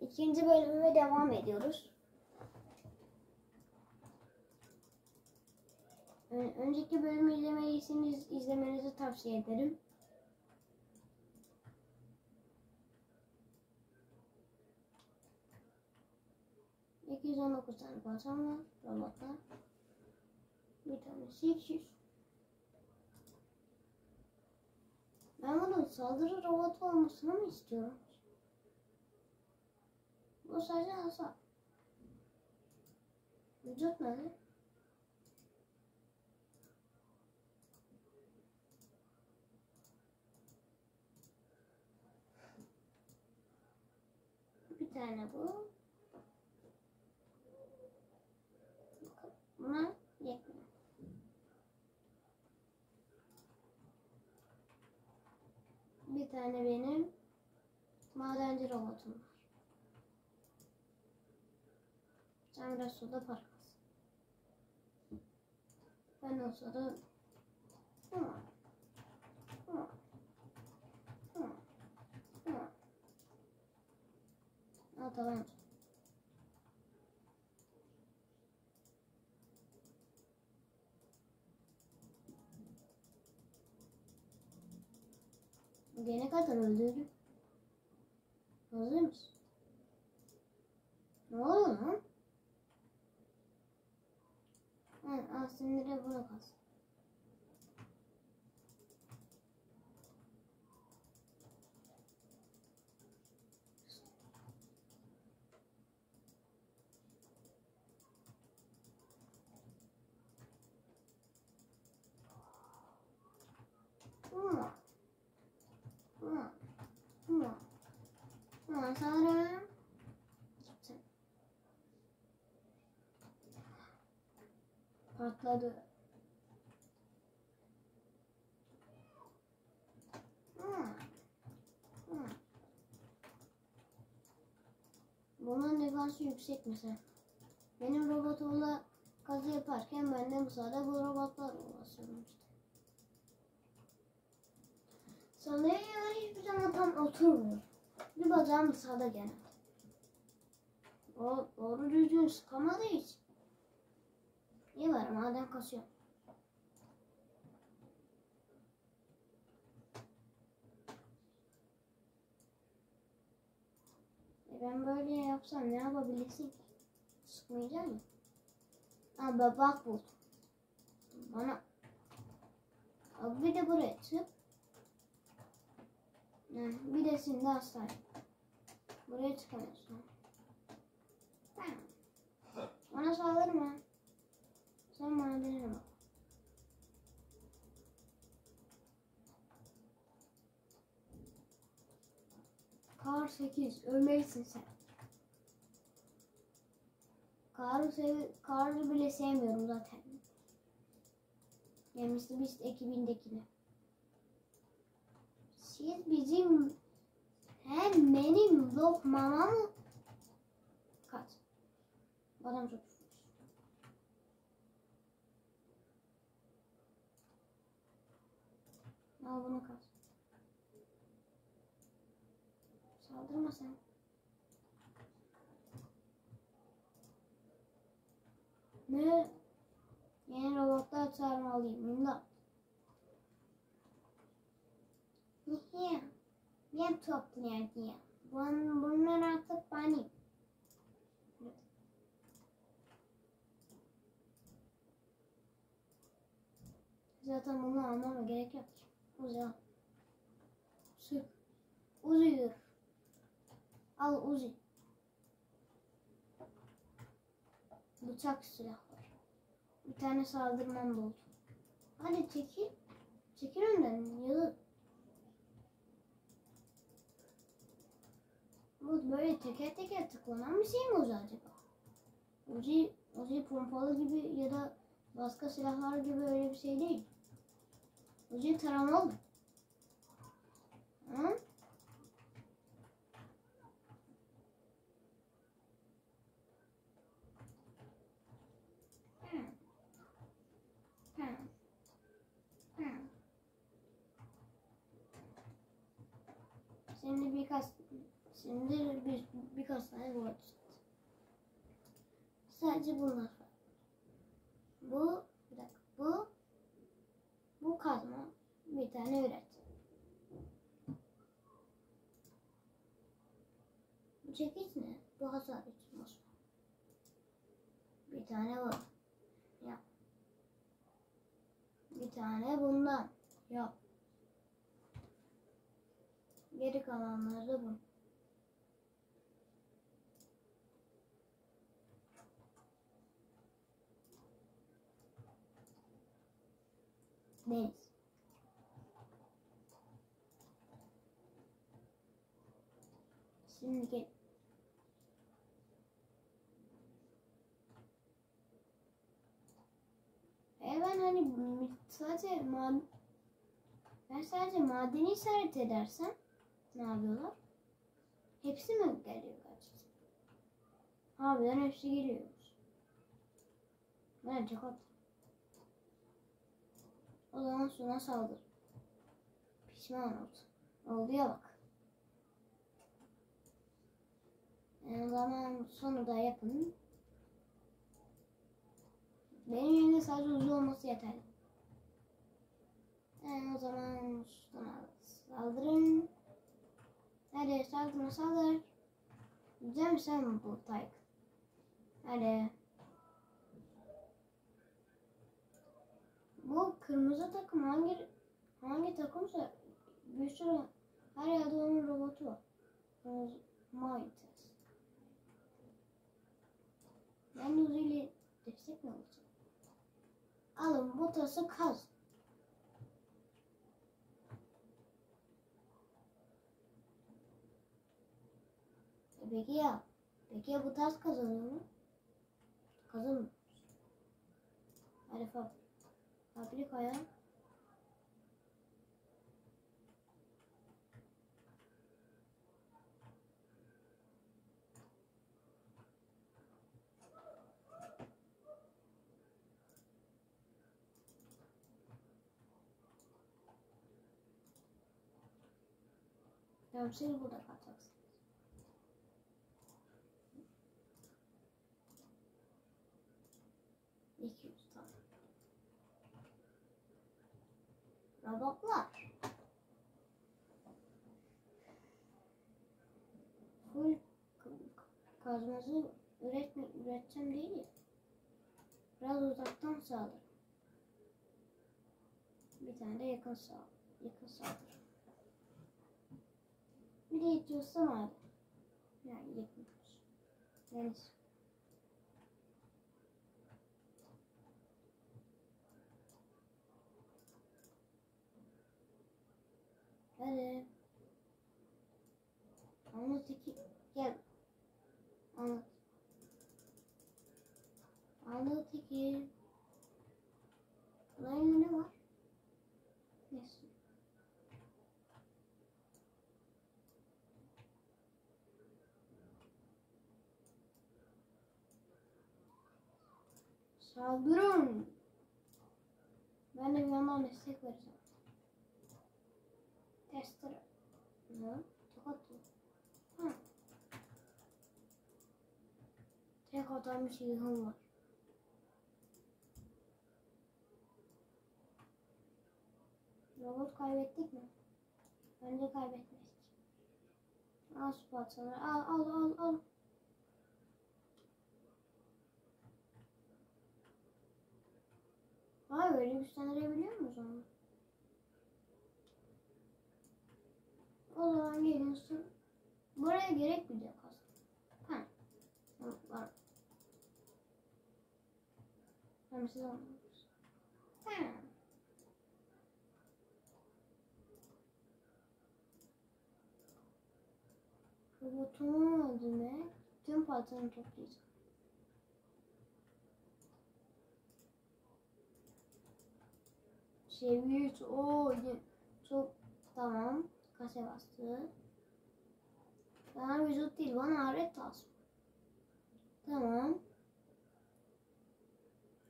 İkinci bölümüme devam ediyoruz. Ö- Önceki bölümü izlemediyseniz izlemenizi tavsiye ederim. ...219 tane parçam var. Robotlar. Bir tanesi 200. Ben bunun saldırı robotu olmasını mı istiyorum? Bu sadece hasar. Vücut nerede? Bir tane bu. Buna yetmiyor. Bir tane benim madenci robotum var. Sen biraz suda park Ben o sırada Hı. Hı. Hı. Hı. Ha tamam. Gene kadar öldürdüm. Ha, aslında bunu kalsın. Hı. Bunun defansı yüksek mesela. Benim robotumla kazı yaparken ben de sırada bu robotlar uğraşıyorum işte. Sandalyeye hiçbir zaman tam oturmuyor. Bir bacağım sağda gene. O doğru düzgün sıkamadığı için. İyi var madem kasıyor. E ben böyle yapsam ne yapabilirsin ki? Sıkmayacak mı? Ha bak buldum. Bana. Abi bir de buraya. Yani bir de şimdi hastane. Buraya çıkamıyorsun. Tamam. Bana saldırma. Sen bana denir bak. Kar 8. Ölmelisin sen. Karı, sev karı bile sevmiyorum zaten. Yani Mr. Ekibindekini. Siz bizim hem benim lokmama mı? Kaç. Adam çok Al bunu kaç. Saldırma sen. Ne? Yeni robotlar çağırmalıyım. İmdat. Niye? Niye topluyor diye. Bun, bunlar artık benim. Zaten bunu almama gerek yok. Uzi al. Sık. Uzi yürü. Al Uzi. Bıçak silah. Bir tane saldırmam da oldu. Hadi çekil. Çekil önden. Ya Bu böyle teker teker tıklanan bir şey mi Uzi acaba? Uzi, Uzi pompalı gibi ya da başka silahlar gibi öyle bir şey değil. Uzi taramalı. Hı. Şimdi birkaç şimdi bir, birkaç tane Sadece bunlar var. Bu bir dakika. Bu bu kazma. Bir tane üret. Bu çekiç ne? Bu hasar için. Bir tane var. Yap. Bir tane bundan. Yap. Geri kalanları da bu. Deniz. Şimdi gel. E ben hani sadece ben sadece madeni işaret edersem ne yapıyorlar? Hepsi mi geliyor gerçekten? Harbiden hepsi geliyor. Bence hat. O zaman suna saldır. Pişman oldu. Oldu ya bak. E, o zaman sonu da yapın. Benim elimde sadece uzun olması yeterli. E, o zaman suna saldırın. Hadi saldırma saldır. Güzel sen bu Tayk? Hadi. Bu kırmızı takım hangi hangi takımsa bir sürü her yerde onun robotu var. Mites. Ben de uzayla destek mi olacağım? Alın bu tası kaz. E peki ya? Peki ya bu tas kazanıyor mu? Kazanmıyor. Hadi fab fabrikaya. Tamam siz burada kalacaksınız. Kazması üretme, üreteceğim değil ya. Biraz uzaktan sağlar. Bir tane de yakın sağ, yakın sağlar. Bir de itiyorsam abi. Yani yakın. Deniz. Hadi. Anlat İki. Bunların ne var? Neyse. Saldırın. Ben de yandan destek vereceğim. Tester. Ne? Tokat mı? Ha. Tek atan bir silahım var. Robot kaybettik mi? Bence kaybetmedik. Al su patsaları. Al al al al. Vay böyle güçlendirebiliyor muyuz onu? O zaman gelin su. Buraya gerek bile yok aslında. Ha. Var. Tamam siz anladınız. Tamam. Robotumun adını tüm patlarını toplayacağım. 3. Oo, ye- çok tamam. Kase bastı. Bana vücut değil, bana alet lazım. Tamam.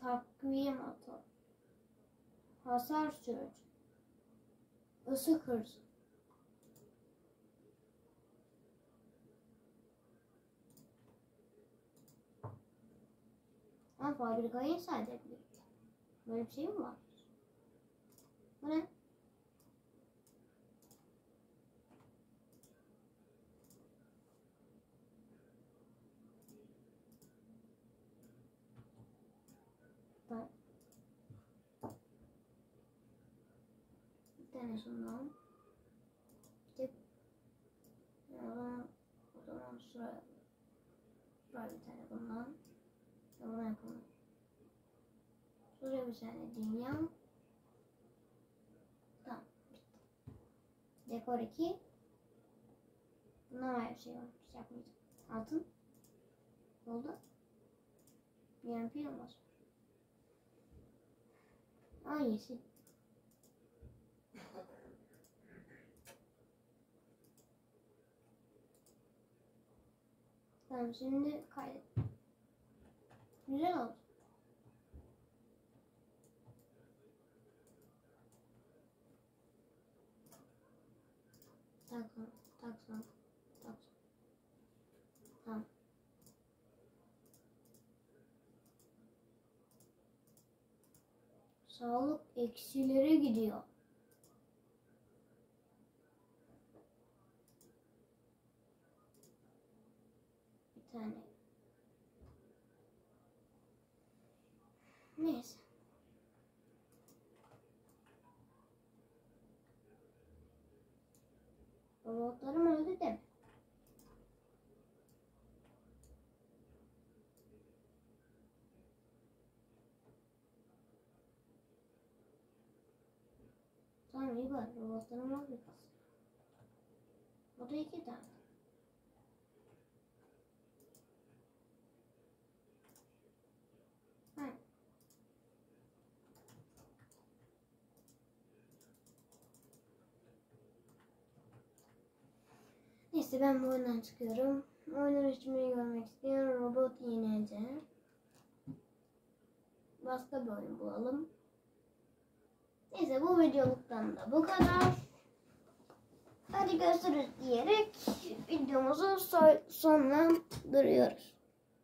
Takviye motor. Hasar sürücü. Isı kırıcı. Ha fabrikayı inşa edebilir. Böyle bir şey mi var? Bu ne? Bir tane şundan. Zaman, o zaman şuraya. Şuraya bir tane bundan. Buna yapalım. Şuraya bir tane dünya. Tamam. Dekor 2. Bundan var bir şey var. Bir şey yapmayacağım. Altın. Oldu. UMP olmaz. Aa yeşil. Tamam şimdi kaydet. Güzel oldu. Takson, takson, takson. Tamam. Sağlık eksilere gidiyor. Bir tane. Neyse. Robotlarım öldü de. Tamam iyi bak robotlarım öldü. Bu da iki tane. Ha. Neyse ben bu oyundan çıkıyorum. Oyunun içimi görmek isteyen robot iğneci. Başka bir oyun bulalım. Neyse bu videoluktan da bu kadar. Hadi görüşürüz diyerek videomuzu so- sonlandırıyoruz.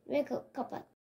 Ve ka- kapat.